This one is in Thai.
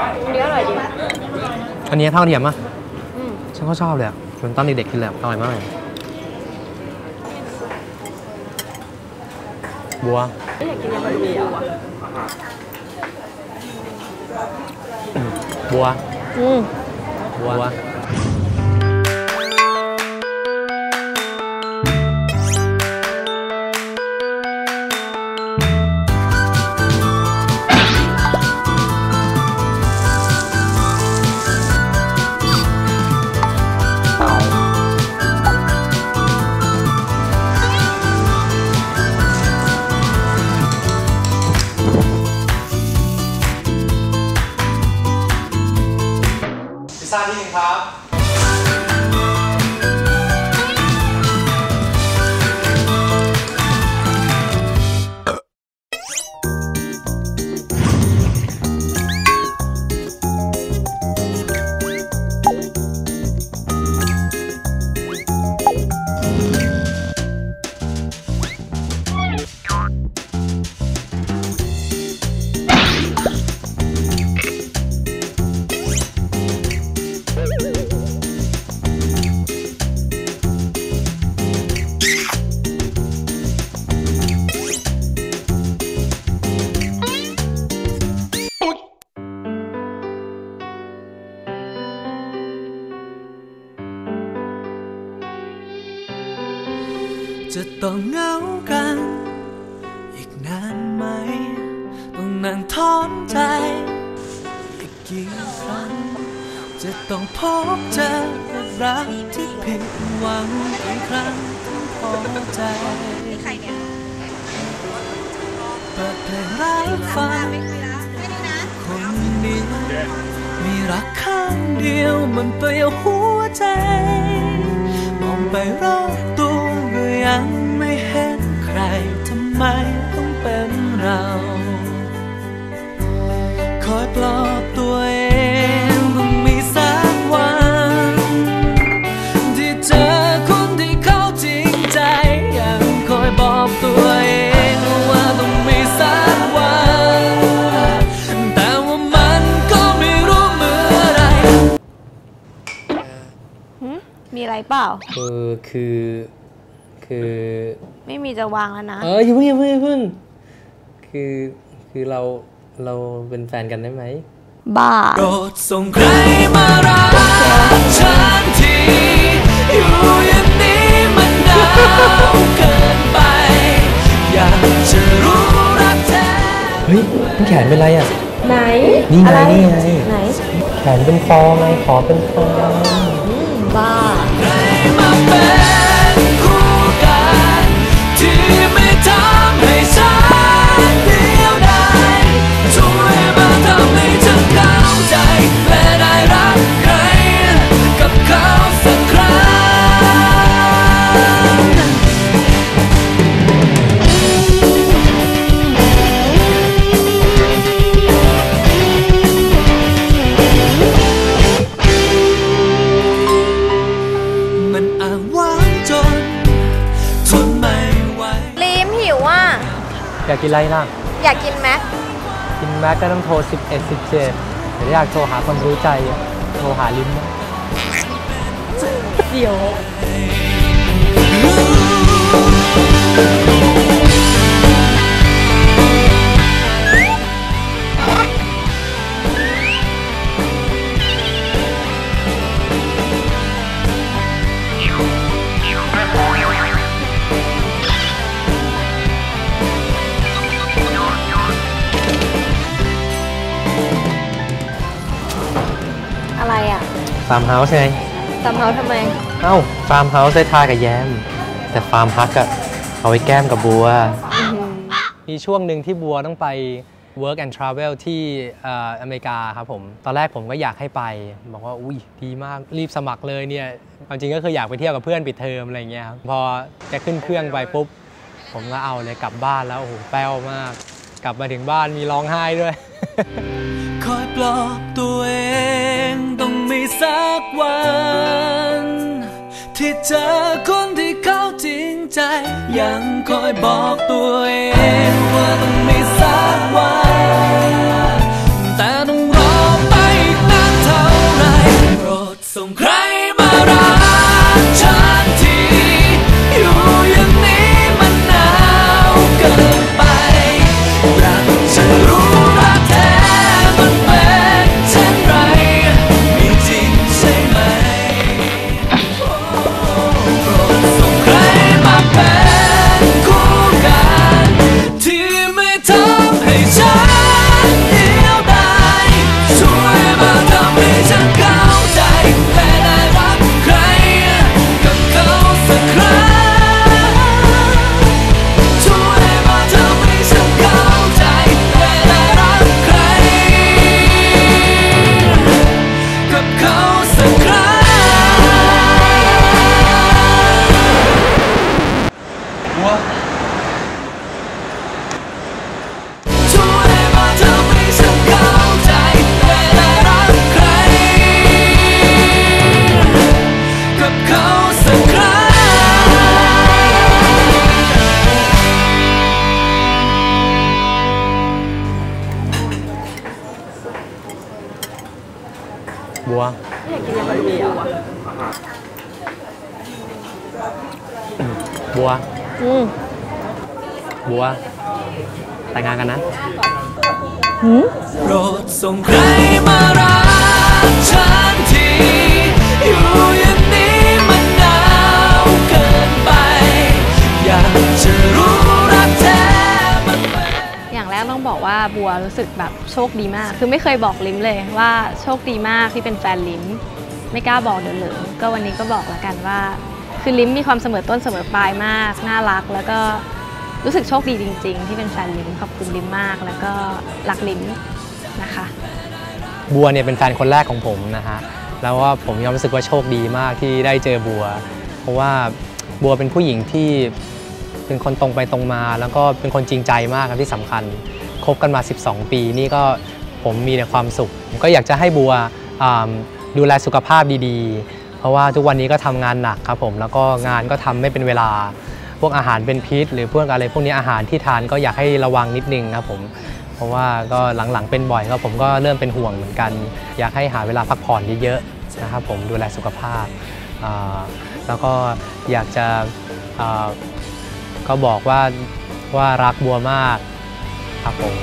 อันนี้อร่อยดีอันนี้เท่าเทียมอะอืมฉันก็ชอบเลยอะเหมือนตอนเด็กๆกินเลยอะอร่อยมากเลยบัวไม่อยากกินยำบะหมี่อะบัวอืมบัว จะต้องเหงากัน อีกนานไหม ต้องนั่งท้อนใจ อีกกี่ครั้ง จะต้องพบเจอกับรักที่ผิดหวังกี่ครั้งถึงพอใจเปิดเพลงรักฟังคนเดียวมีรักข้างเดียวมันเปลี่ยวหัวใจ มองไปรอบตัวก็ ยังไม่เห็นใครทำไมต้องเป็นเรา คอยปลอบตัวเองต้องมีสักวัน ที่เจอคนที่เขาจริงใจ ยังคอยบอกตัวเองว่าต้องมีสักวัน แต่ว่ามันก็ไม่รู้เมื่อไหรมีอะไรเปล่า เออคือ คือ ไม่มีจะวางแล้วนะ เอออย่าเพิ่งอย่าเพิ่งอย่าเพิ่งคือคือเราเราเป็นแฟนกันได้ไหมบ้าโปรดส่งใครมารักฉันทีอยู่อย่างนี้มันหนาวเกินไป อยากจะรู้รักแท้เฮ้ยมันแขนเป็นไรอะ ไหนนี่ไงอะไรนี่ไงไหนแขนเป็นฟองไงขอเป็นฟองอืมบ้ามาเป็นคู่กัน ที่ากกินอะไรล่ะ อยากกินแม็กกินแม็กก็ต้องโทร 11 17เดี๋ยวอยากโทรหาคนรู้ใจอะโทรหาลิ้นนะเดี๋ยว ฟาร์มเฮาส์ไงตำเฮาทำไม เอ้า ฟาร์มเฮาส์ได้ทากับแยม แต่ฟาร์มฮักอะเอาไว้แก้มกับบัว มีช่วงหนึ่งที่บัวต้องไป work and travel ที่เอ่ออเมริกาครับผม ตอนแรกผมก็อยากให้ไป บอกว่า อุ้ยดีมากรีบสมัครเลยเนี่ยความจริงก็คืออยากไปเที่ยวกับเพื่อนปิดเทอมอะไรอย่างเงี้ยครับพอจะขึ้นเครื่องไปปุ๊บ ผมก็เอาเลยกลับบ้านแล้ว โอ้โหแป้วมาก กลับมาถึงบ้านมีร้องไห้ด้วย คอยปลอบตัวเองต้องมี สักวัน ที่เจอคนที่เขาจริงใจ ยังคอยบอกตัวเองว่า บัวไม่อยากกินยามันเบียวอะบัว อืมบัว แต่งงานกันนะโปรดส่งใครมารักฉันทีอยู่อย่างนี้มันหนาวเกินไป อยาก กต้องบอกว่าบัวรู้สึกแบบโชคดีมาก คือไม่เคยบอกลิมเลยว่าโชคดีมากที่เป็นแฟนลิมไม่กล้าบอกเดี๋ยวเหลิงก็วันนี้ก็บอกแล้วกันว่า คือลิมมีความเสมอต้นเสมอปลายมาก น่ารัก แล้วก็รู้สึกโชคดีจริง ๆ ที่เป็นแฟนลิมขอบคุณลิมมาก แล้วก็รักลิมนะคะบัวเนี่ยเป็นแฟนคนแรกของผมนะฮะแล้วว่าผมยอมรู้สึกว่าโชคดีมากที่ได้เจอบัว เพราะว่าบัวเป็นผู้หญิงที่ เป็นคนตรงไปตรงมา แล้วก็เป็นคนจริงใจมากครับที่สำคัญคบกันมา 12 ปีนี่ก็ผมมีแต่ความสุข ก็อยากจะให้บัวดูแลสุขภาพดีๆ เพราะว่าทุกวันนี้ก็ทำงานหนักครับผมแล้วก็งานก็ทำไม่เป็นเวลา พวกอาหารเป็นพิษ หรือพวกอะไรพวกนี้อาหารที่ทานก็อยากให้ระวังนิดนึงครับผมเพราะว่าก็หลังๆเป็นบ่อยก็ผมก็เริ่มเป็นห่วงเหมือนกัน อยากให้หาเวลาพักผ่อนเยอะๆนะครับผมดูแลสุขภาพ แล้วก็อยากจะ ก็บอกว่าว่ารักบัวมากครับผม